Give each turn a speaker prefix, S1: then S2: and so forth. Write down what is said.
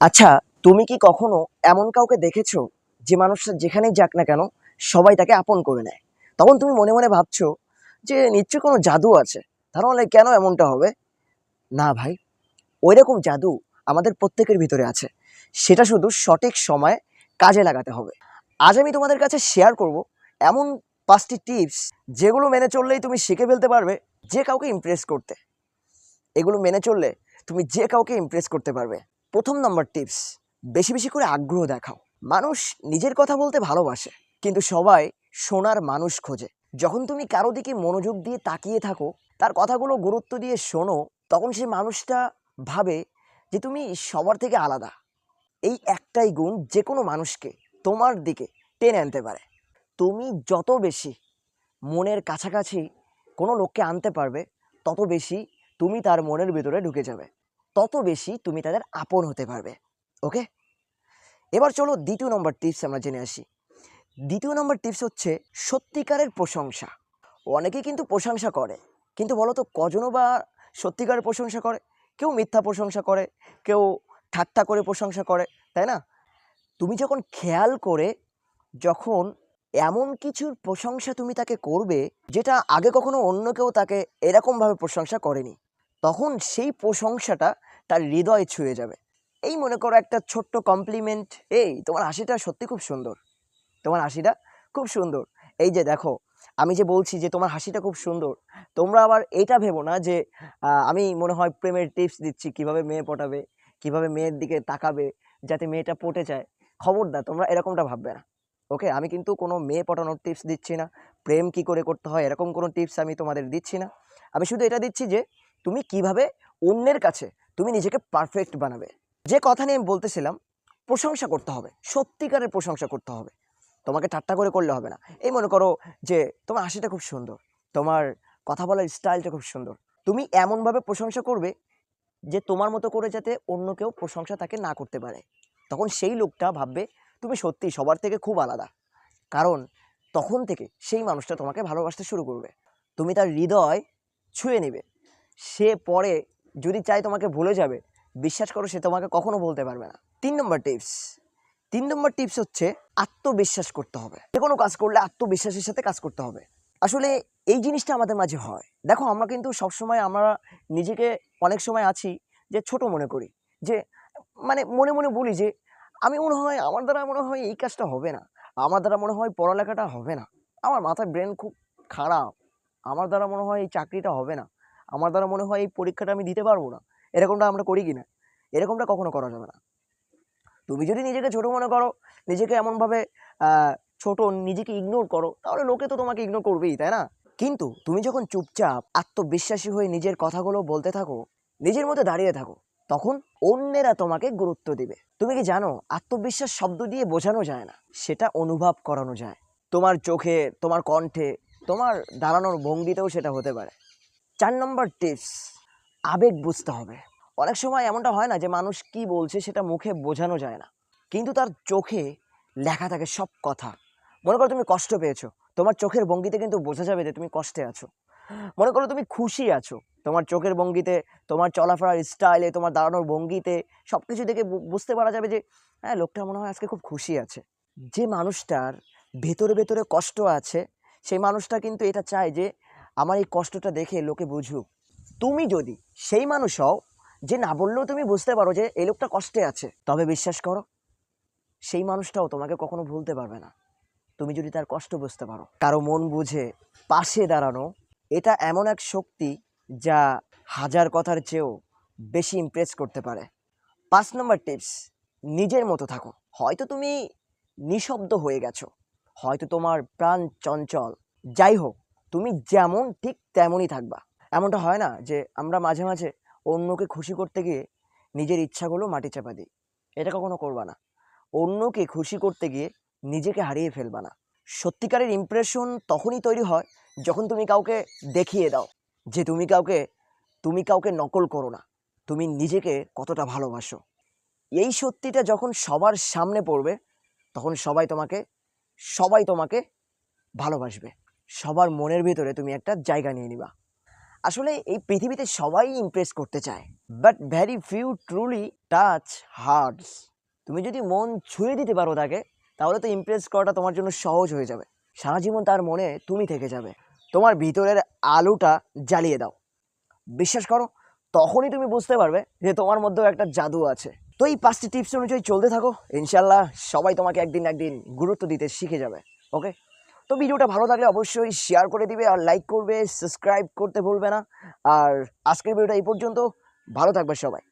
S1: আচ্ছা তুমি কি কখনো এমন কাউকে দেখেছ যে মানুষটা যেখানেই যাক না কেন সবাই তাকে আপন করে নেয়? তখন তুমি মনে মনে ভাবছ যে নিশ্চয়ই কোনো জাদু আছে। তাহলে কেন এমনটা হবে? না ভাই ওই রকম জাদু আমাদের প্রত্যেকের ভিতরে আছে। সেটা শুধু সঠিক সময়ে কাজে লাগাতে হবে। আজ আমি তোমাদের কাছে শেয়ার করব এমন পাঁচটি টিপস যেগুলো মেনে চললেই তুমি শিখে ফেলতে পারবে যে কাউকে ইমপ্রেস করতে। এগুলো মেনে চললে তুমি যে কাউকে ইমপ্রেস করতে পারবে। প্রথম নম্বর টিপস, বেশি বেশি করে আগ্রহ দেখাও। মানুষ নিজের কথা বলতে ভালোবাসে, কিন্তু সবাই শোনার মানুষ খোঁজে। যখন তুমি কারও দিকে মনোযোগ দিয়ে তাকিয়ে থাকো, তার কথাগুলো গুরুত্ব দিয়ে শোনো, তখন সেই মানুষটা ভাবে যে তুমি সবার থেকে আলাদা। এই একটাই গুণ যে কোনো মানুষকে তোমার দিকে টেনে আনতে পারে। তুমি যত বেশি মনের কাছাকাছি কোনো লোককে আনতে পারবে, তত বেশি তুমি তার মনের ভিতরে ঢুকে যাবে। তত বেশি তুমি তাদের আপন হতে পারবে ওকে এবার চলো দ্বিতীয় নম্বর টিপস আমরা জেনে আসি। দ্বিতীয় নম্বর টিপস হচ্ছে সত্যিকারের প্রশংসা। অনেকেই কিন্তু প্রশংসা করে, কিন্তু বলো তো কজনও বা সত্যিকারের প্রশংসা করে? কেউ মিথ্যা প্রশংসা করে, কেউ ঠাট্টা করে প্রশংসা করে, তাই না? তুমি যখন খেয়াল করে যখন এমন কিছুর প্রশংসা তুমি তাকে করবে, যেটা আগে কখনো অন্য কেউ তাকে এরকমভাবে প্রশংসা করেনি, তখন সেই প্রশংসাটা তার হৃদয় ছুঁয়ে যাবে। এই মনে করো একটা ছোট্ট কমপ্লিমেন্ট এই, তোমার হাসিটা সত্যি খুব সুন্দর। তোমার হাসিটা খুব সুন্দর। এই যে দেখো, আমি যে বলছি যে তোমার হাসিটা খুব সুন্দর, তোমরা আবার এটা ভেবো না যে আমি মনে হয় প্রেমের টিপস দিচ্ছি, কীভাবে মেয়ে পটাবে, কীভাবে মেয়ের দিকে তাকাবে, যাতে মেয়েটা পটে যায়। খবরদার, তোমরা এরকমটা ভাববে না। ওকে? আমি কিন্তু কোনো মেয়ে পটানোর টিপস দিচ্ছি না। প্রেম কি করে করতে হয়, এরকম কোনো টিপস আমি তোমাদের দিচ্ছি না। আমি শুধু এটা দিচ্ছি যে, তুমি কীভাবে অন্যের কাছে তুমি নিজেকে পারফেক্ট বানাবে। যে কথা নিয়ে আমি বলতেছিলাম, প্রশংসা করতে হবে। সত্যিকারের প্রশংসা করতে হবে। তোমাকে ঠাট্টা করে করলে হবে না। এই মনে করো যে তোমার হাসিটা খুব সুন্দর। তোমার কথা বলার স্টাইলটা খুব সুন্দর। তুমি এমনভাবে প্রশংসা করবে যে তোমার মতো করে যাতে অন্য কেউ প্রশংসা তাকে না করতে পারে। তখন সেই লোকটা ভাববে, তুমি সত্যি সবার থেকে খুব আলাদা। কারণ তখন থেকে সেই মানুষটা তোমাকে ভালোবাসতে শুরু করবে। তুমি তার হৃদয় ছুঁয়ে নেবে। সে পরে যদি চায় তোমাকে ভুলে যাবে, বিশ্বাস করো সে তোমাকে কখনো বলতে পারবে না। তিন নম্বর টিপস তিন নম্বর টিপস হচ্ছে আত্মবিশ্বাস করতে হবে। যে কোনো কাজ করলে আত্মবিশ্বাসের সাথে কাজ করতে হবে। আসলে এই জিনিসটা আমাদের মাঝে হয়। দেখো, আমরা কিন্তু সবসময় আমরা নিজেকে অনেক সময় আছি যে ছোট মনে করি। যে মানে মনে মনে বলি যে আমি মনে হয়, আমার দ্বারা মনে হয় এই কাজটা হবে না। আমার দ্বারা মনে হয় পড়ালেখাটা হবে না। আমার মাথায় ব্রেন খুব খারাপ। আমার দ্বারা মনে হয় এই চাকরিটা হবে না। আমার দ্বারা মনে হয় এই পরীক্ষাটা আমি দিতে পারব না। এরকমটা আমরা করি কি না এরকমটা কখনো করা যাবে না। তুমি যদি নিজেকে ছোট মনে করো, নিজেকে এমনভাবে ছোট নিজেকে ইগনোর করো, তাহলে লোকে তো তোমাকে ইগনোর করবেই, তাই না? কিন্তু তুমি যখন চুপচাপ, আত্মবিশ্বাসী হয়ে নিজের কথাগুলো বলতে থাকো, নিজের মধ্যে দাঁড়িয়ে থাকো, তখন অন্যেরা তোমাকে গুরুত্ব দিবে। তুমি কি জানো, আত্মবিশ্বাস শব্দ দিয়ে বোঝানো যায় না, সেটা অনুভব করানো যায়। তোমার চোখে, তোমার কণ্ঠে, তোমার দাঁড়ানোর ভঙ্গিতেও সেটা হতে পারে। চার নম্বর টিপস আবেগ বুঝতে হবে। অনেক সময় এমনটা হয় না যে মানুষ কি বলছে সেটা মুখে বোঝানো যায় না। কিন্তু তার চোখে লেখা থাকে সব কথা। মনে করো তুমি কষ্ট পেয়েছ, তোমার চোখের ভঙ্গিতে কিন্তু বোঝা যাবে যে তুমি কষ্টে আছো। মনে করো তুমি খুশি আছো, তোমার চোখের ভঙ্গিতে, তোমার চলাফেরার স্টাইলে তোমার দাঁড়ানোর ভঙ্গিতে সব কিছু দেখে বুঝতে পারা যাবে যে হ্যাঁ লোকটা মনে হয় আজকে খুব খুশি আছে। যে মানুষটার ভেতরে ভেতরে কষ্ট আছে, সেই মানুষটা কিন্তু এটা চায় যে আমার এই কষ্টটা দেখে লোকে বুঝুক। তুমি যদি সেই মানুষ হও, যে না বললেও তুমি বুঝতে পারো যে এই লোকটা কষ্টে আছে, তবে বিশ্বাস করো, সেই মানুষটাও তোমাকে কখনো ভুলতে পারবে না। তুমি যদি তার কষ্ট বুঝতে পারো, কারও মন বুঝে পাশে দাঁড়ানো, এটা এমন এক শক্তি যা হাজার কথার চেয়েও বেশি ইমপ্রেস করতে পারে। পাঁচ নম্বর টিপস নিজের মতো থাকো। হয়তো তুমি নিঃশব্দ হয়ে গেছো, হয়তো তোমার প্রাণ চঞ্চল। যাই হোক তুমি যেমন ঠিক তেমনই থাকবা। এমনটা হয় না যে আমরা মাঝে মাঝে অন্যকে খুশি করতে গিয়ে নিজের ইচ্ছাগুলো মাটি চাপা দিই। এটা কখনো করবা না। অন্যকে খুশি করতে গিয়ে নিজেকে হারিয়ে ফেলবা না। সত্যিকারের ইমপ্রেশন তখনই তৈরি হয় যখন তুমি কাউকে দেখিয়ে দাও যে তুমি কাউকে তুমি কাউকে নকল করো না। তুমি নিজেকে কতটা ভালোবাসো। এই সত্যিটা যখন সবার সামনে পড়বে তখন সবাই তোমাকে সবাই তোমাকে ভালোবাসবে। সবার মনের ভিতরে তুমি একটা জায়গা নিয়ে নিবা। আসলে এই পৃথিবীতে সবাই ইমপ্রেস করতে চায় but very few truly touch hearts তুমি যদি মন ছুঁয়ে দিতে পারো তাকে, তাহলে তো ইমপ্রেস করাটা তোমার জন্য সহজ হয়ে যাবে। সারা জীবন তার মনে তুমি থেকে যাবে। তোমার ভিতরের আলোটা জ্বালিয়ে দাও। বিশ্বাস করো, তখনই তুমি বুঝতে পারবে যে তোমার মধ্যেও একটা জাদু আছে। তো এই পাঁচটি টিপস অনুযায়ী চলতে থাকো। ইনশাল্লাহ সবাই তোমাকে একদিন একদিন গুরুত্ব দিতে শিখে যাবে ওকে তো ভিডিওটা ভালো লাগলে অবশ্যই শেয়ার করে দিবে আর লাইক করবে সাবস্ক্রাইব করতে ভুলবে না। আর আজকের ভিডিওটা এই পর্যন্ত। ভালো থাকবে সবাই।